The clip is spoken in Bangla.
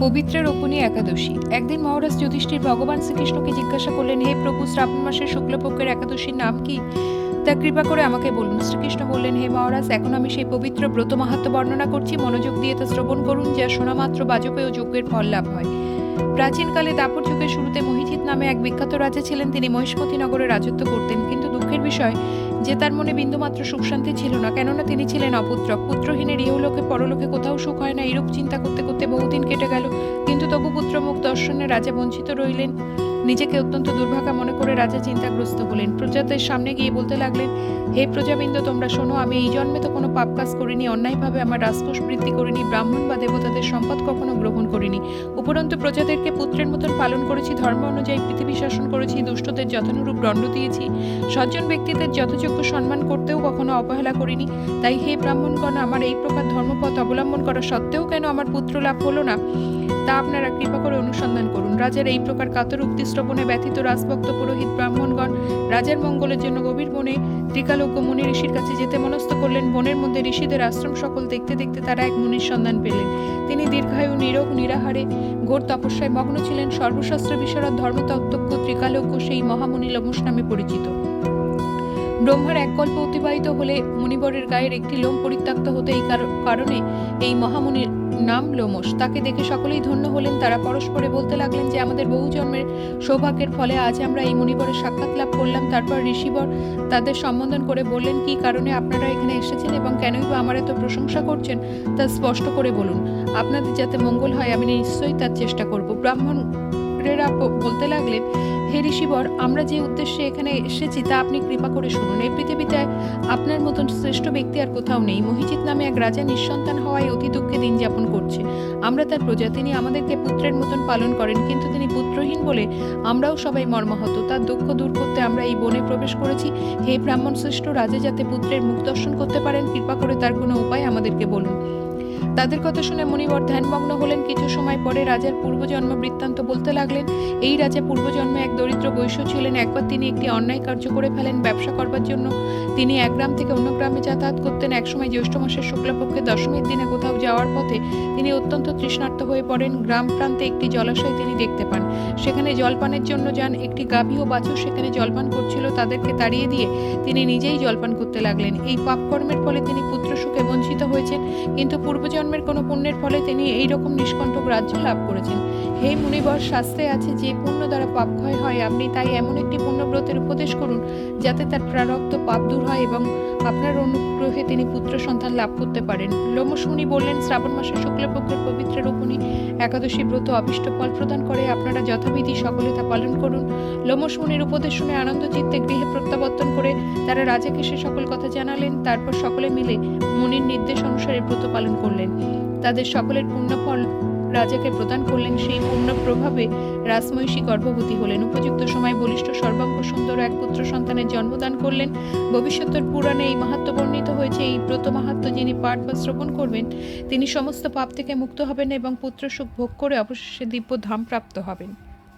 পবিত্র রোপণী একাদশী। একদিন মহারাজ যুধিষ্ঠির ভগবান শ্রীকৃষ্ণকে জিজ্ঞাসা করলেন, হে প্রভু, শ্রাবণ মাসের শুক্লপক্ষের একাদশীর নাম কি? তা কৃপা করে আমাকে বলুন। শ্রীকৃষ্ণ বললেন, হে মহারাজ, এখন আমি সেই পবিত্র ব্রত মাহাত্ম বর্ণনা করছি। মনোযোগ দিয়ে তা শ্রবণ করুন, যা শোনামাত্র বাজপেয় যজ্ঞের ফল লাভ হয়। প্রাচীনকালে দাপর যুগের শুরুতে মহিজিৎ নামে এক বিখ্যাত রাজা ছিলেন। তিনি মহিষ্মতি নগরে রাজত্ব করতেন। কিন্তু দুঃখের বিষয়, যে তার মনে বিন্দুমাত্র সুখ শান্তি ছিল না, কেননা তিনি ছিলেন অপুত্রক। পুত্রহীনের ইহলোকে পরলোকে কোথাও সুখ হয় না। এরূপ চিন্তা করতে করতে বহুদিন কেটে গেল। কিন্তু তবু পুত্র মুখ দর্শনে রাজা বঞ্চিত রইলেন। নিজেকে অত্যন্ত দুর্ভাগা মনে করে রাজা চিন্তাগ্রস্ত হলেন। প্রজাদের সামনে গিয়ে বলতে লাগলেন, হে প্রজাবৃন্দ, তোমরা শোনো, আমি এই জন্মে তো কোনো পাপ কাজ করিনি, অন্যায়ভাবে আমার রাজকোষ বৃদ্ধি করিনি, ব্রাহ্মণ বা দেবতাদের সম্পদ কখনো গ্রহণ করিনি। উপরন্তু প্রজাদেরকে পুত্রের মতন পালন করেছি, ধর্ম অনুযায়ী পৃথিবী শাসন করেছি, দুষ্টদের যথানুরূপ দণ্ড দিয়েছি। সজ্জন ব্যক্তিদের যথাযোগ্য সম্মান করতেও কখনো অবহেলা করিনি। তাই হে ব্রাহ্মণগণ, আমার এই প্রকার ধর্মপথ অবলম্বন করা সত্ত্বেও কেন আমার পুত্র লাভ হলো না? তা আপনারা কৃপা করে অনুসন্ধান করুন। রাজার এই প্রকার কাতর উক্তি শ্রবণে ব্যথিত রাজভক্ত পুরোহিত ব্রাহ্মণগণ রাজার মঙ্গলের জন্য গভীর বনে ত্রিকালজ্ঞ মুনি ঋষির কাছে যেতে মনস্থ করলেন। বনের মধ্যে ঋষিদের আশ্রম সকল দেখতে দেখতে তারা এক মুনির সন্ধান পেলেন। তিনি দীর্ঘায়ু, নিরোগ, নিরাহারে, ঘোর তপস্যায় মগ্ন ছিলেন। সর্বশাস্ত্র বিশারদ ধর্মতত্ত্বজ্ঞ ত্রিকালজ্ঞ সেই মহামুনি লোমস নামে পরিচিত। ব্রহ্মার এক কল্প অতিবাহিত হলে মুনিবরের গায়ের একটি লোম পরিত্যক্ত হতে এই কার- কারণে এই মহামুনির নাম লোমস তাকে দেখে সকলেই ধন্য হলেন। তারা পরস্পরে বলতে লাগলেন যে, আমাদের বহু জন্মের সৌভাগ্যের ফলে আজ আমরা এই মুনিবরের সাক্ষাৎ লাভ করলাম। তারপর ঋষিবর তাদের সম্বোধন করে বললেন, কি কারণে আপনারা এখানে এসেছেন এবং কেনই বা আমার এত প্রশংসা করছেন? তা স্পষ্ট করে বলুন। আপনাদের যাতে মঙ্গল হয়, আমি নিশ্চয়ই তার চেষ্টা করব। ব্রাহ্মণেরা বলতে লাগলেন হে ঋষিবর, আমরা যে উদ্দেশ্যে এখানে এসেছি তা আপনি কৃপা করে শুনুন। এই পৃথিবীতে আপনার মতন শ্রেষ্ঠ ব্যক্তি আর কোথাও নেই। মহিজিৎ নামে এক রাজা নিঃসন্তান হওয়ায় অতি দুঃখে দিন যাপন করছে। আমরা তার প্রজা তিনি আমাদেরকে পুত্রের মতন পালন করেন, কিন্তু তিনি পুত্রহীন বলে আমরাও সবাই মর্মাহত। তার দুঃখ দূর করতে আমরা এই বনে প্রবেশ করেছি। হে ব্রাহ্মণ শ্রেষ্ঠ রাজা, যাতে পুত্রের মুখ দর্শন করতে পারেন, কৃপা করে তার কোনো উপায় আমাদেরকে বলুন। তাদের কথা শুনে মুনিবর ধ্যানমগ্ন হলেন। কিছু সময় পরে রাজার পূর্বজন্ম বৃত্তান্ত বলতে লাগলেন, এই রাজা পূর্বজন্মে এক দরিদ্র বৈশ্য ছিলেন। একবার তিনি একটি অন্যায় কার্য করে ফেলেন ব্যবসা করবার জন্য। তিনি এক গ্রাম থেকে অন্য গ্রামে যাতায়াত করতেন। একসময় জ্যৈষ্ঠ মাসের শুক্লপক্ষে দশমীর দিনে কোথাও যাওয়ার পথে তিনি অত্যন্ত তৃষ্ণার্ত হয়ে পড়েন। গ্রাম প্রান্তে একটি জলাশয় তিনি দেখতে পান। সেখানে জলপানের জন্য যান। একটি গাভী ও বাছুর সেখানে জলপান করছিল। তাদেরকে তাড়িয়ে দিয়ে তিনি নিজেই জলপান করতে লাগলেন। এই পাপকর্মের ফলে তিনি পুত্র সুখে বঞ্চিত হয়েছেন। কিন্তু পূর্বজন্মের কোনো পুণ্যের ফলে তিনি এই রকম নিষ্কণ্ঠক রাজ্য লাভ করেছেন। হে মুনিবর, শাস্ত্রে আছে যে, পুণ্য দ্বারা পাপ ক্ষয় হয়। আপনি তাই এমন একটি পুণ্যব্রতের উপদেশ করুন, যাতে তার প্রারব্ধ পাপ দূর হয় এবং আপনার অনুগ্রহে তিনি পুত্র সন্তান লাভ করতে পারেন। লোমস মুনি বললেন, শ্রাবণ মাসের শুক্লপক্ষের পবিত্র রূপণী একাদশী ব্রত অভিষ্ট ফল প্রদান করে। আপনারা যথাবিধি সকলে তা পালন করুন। লোমস মুনির উপদেশ শুনে আনন্দ চিত্তে গৃহে প্রত্যাবর্তন করে তারা রাজাকে সে সকল কথা জানালেন। তারপর সকলে মিলে মুনির নির্দেশ অনুসারে ব্রত পালন করলেন। তাদের সকলের পুণ্যফল রাজাকে প্রদান করলেন সেই পূর্ণ প্রভাবে রাসমহিষী গর্ভবতী হলেন। উপযুক্ত সময় বলিষ্ঠ সর্বাঙ্গ সুন্দর এক পুত্র সন্তানের জন্মদান করলেন। ভবিষ্যতের পুরাণে এই মাহাত্ম বর্ণিত হয়েছে, এই ব্রত মাহাত্ম যিনি পাঠ বা শ্রবণ করবেন, তিনি সমস্ত পাপ থেকে মুক্ত হবেন এবং পুত্র সুখ ভোগ করে অবশেষে দিব্য ধাম প্রাপ্ত হবেন।